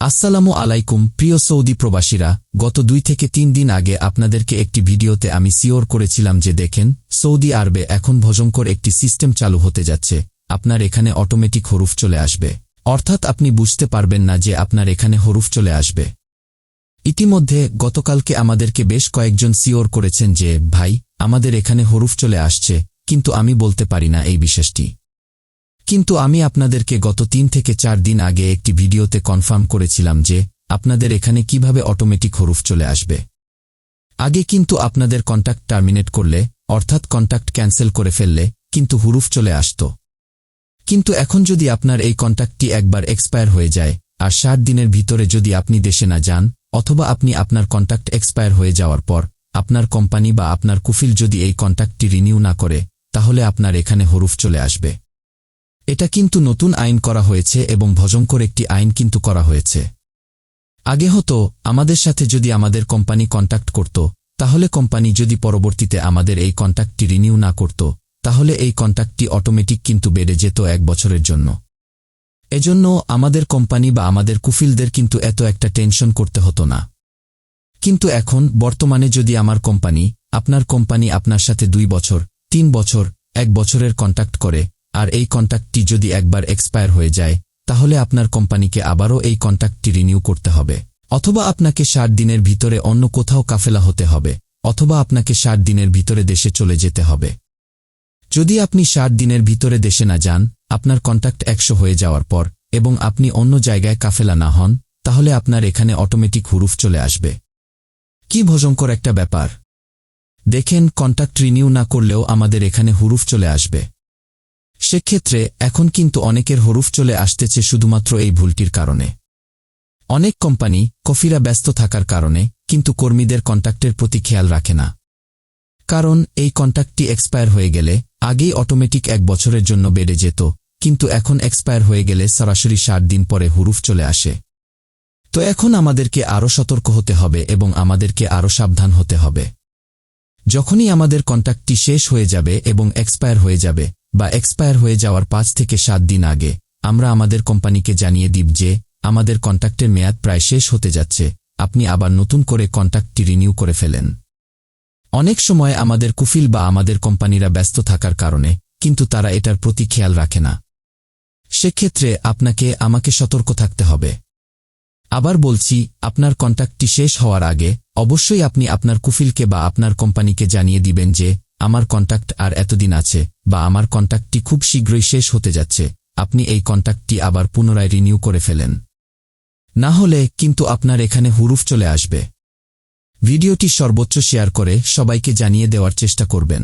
আসসালামু আলাইকুম, প্রিয় সৌদি প্রবাসীরা। গত দুই থেকে তিন দিন আগে আপনাদেরকে একটি ভিডিওতে আমি সিওর করেছিলাম যে দেখেন, সৌদি আরবে এখন ভজঙ্কর একটি সিস্টেম চালু হতে যাচ্ছে। আপনার এখানে অটোমেটিক হরুফ চলে আসবে। অর্থাৎ আপনি বুঝতে পারবেন না যে আপনার এখানে হরুফ চলে আসবে। ইতিমধ্যে গতকালকে আমাদেরকে বেশ কয়েকজন সিওর করেছেন যে, ভাই, আমাদের এখানে হরুফ চলে আসছে, কিন্তু আমি বলতে পারি না এই বিশেষটি। কিন্তু আমি আপনাদেরকে গত তিন থেকে চার দিন আগে একটি ভিডিওতে কনফার্ম করেছিলাম যে, আপনাদের এখানে কীভাবে অটোমেটিক হরুফ চলে আসবে। আগে কিন্তু আপনাদের কন্ট্যাক্ট টার্মিনেট করলে, অর্থাৎ কন্ট্যাক্ট ক্যান্সেল করে ফেললে, কিন্তু হুরুফ চলে আসত। কিন্তু এখন যদি আপনার এই কন্ট্যাক্টটি একবার এক্সপায়ার হয়ে যায়, আর ষাট দিনের ভিতরে যদি আপনি দেশে না যান, অথবা আপনি আপনার কন্ট্যাক্ট এক্সপায়ার হয়ে যাওয়ার পর, আপনার কোম্পানি বা আপনার কুফিল যদি এই কন্ট্যাক্টটি রিনিউ না করে, তাহলে আপনার এখানে হরুফ চলে আসবে। এটা কিন্তু নতুন আইন করা হয়েছে এবং ভজঙ্কর একটি আইন কিন্তু করা হয়েছে। আগে হতো, আমাদের সাথে যদি আমাদের কোম্পানি কন্ট্যাক্ট করত, তাহলে কোম্পানি যদি পরবর্তীতে আমাদের এই কন্ট্যাক্টটি রিনিউ না করত, তাহলে এই কন্ট্যাক্টটি অটোমেটিক কিন্তু বেড়ে যেত এক বছরের জন্য। এজন্য আমাদের কোম্পানি বা আমাদের কুফিলদের কিন্তু এত একটা টেনশন করতে হতো না। কিন্তু এখন, বর্তমানে যদি আমার কোম্পানি, আপনার কোম্পানি আপনার সাথে দুই বছর, তিন বছর, এক বছরের কন্ট্যাক্ট করে আর এই কন্ট্যাক্টটি যদি একবার এক্সপায়ার হয়ে যায়, তাহলে আপনার কোম্পানিকে আবারও এই কন্ট্যাক্টটি রিনিউ করতে হবে। অথবা আপনাকে ষাট দিনের ভিতরে অন্য কোথাও কাফেলা হতে হবে, অথবা আপনাকে ষাট দিনের ভিতরে দেশে চলে যেতে হবে। যদি আপনি ষাট দিনের ভিতরে দেশে না যান, আপনার কন্ট্যাক্ট একশো হয়ে যাওয়ার পর, এবং আপনি অন্য জায়গায় কাফেলা না হন, তাহলে আপনার এখানে অটোমেটিক হুরুফ চলে আসবে। কি ভজঙ্কর একটা ব্যাপার। দেখেন কন্ট্যাক্ট রিনিউ না করলেও আমাদের এখানে হুরুফ চলে আসবে। সেক্ষেত্রে এখন কিন্তু অনেকের হরুফ চলে আসতেছে শুধুমাত্র এই ভুলটির কারণে। অনেক কোম্পানি কফিরা ব্যস্ত থাকার কারণে কিন্তু কর্মীদের কন্ট্যাক্টের প্রতি খেয়াল রাখে না। কারণ এই কন্ট্যাক্টটি এক্সপায়ার হয়ে গেলে আগেই অটোমেটিক এক বছরের জন্য বেড়ে যেত, কিন্তু এখন এক্সপায়ার হয়ে গেলে সরাসরি ষাট দিন পরে হুরুফ চলে আসে। তো এখন আমাদেরকে আরও সতর্ক হতে হবে এবং আমাদেরকে আরও সাবধান হতে হবে। যখনই আমাদের কন্ট্যাক্টটি শেষ হয়ে যাবে এবং এক্সপায়ার হয়ে যাবে, বা এক্সপায়ার হয়ে যাওয়ার পাঁচ থেকে সাত দিন আগে, আমরা আমাদের কোম্পানিকে জানিয়ে দিব যে, আমাদের কন্ট্যাক্টের মেয়াদ প্রায় শেষ হতে যাচ্ছে, আপনি আবার নতুন করে কন্ট্যাক্টটি রিনিউ করে ফেলেন। অনেক সময় আমাদের কুফিল বা আমাদের কোম্পানিরা ব্যস্ত থাকার কারণে, কিন্তু তারা এটার প্রতি খেয়াল রাখে না। সেক্ষেত্রে আপনাকে আমাকে সতর্ক থাকতে হবে। আবার বলছি, আপনার কন্ট্যাক্টটি শেষ হওয়ার আগে, অবশ্যই আপনি আপনার কুফিলকে বা আপনার কোম্পানিকে জানিয়ে দিবেন যে, আমার কন্ট্যাক্ট আর এতদিন আছে, বা আমার কন্ট্যাক্টটি খুব শীঘ্রই শেষ হতে যাচ্ছে, আপনি এই কন্ট্যাক্টটি আবার পুনরায় রিনিউ করে ফেলেন। না হলে কিন্তু আপনার এখানে হুরুফ চলে আসবে। ভিডিওটি সর্বোচ্চ শেয়ার করে সবাইকে জানিয়ে দেওয়ার চেষ্টা করবেন।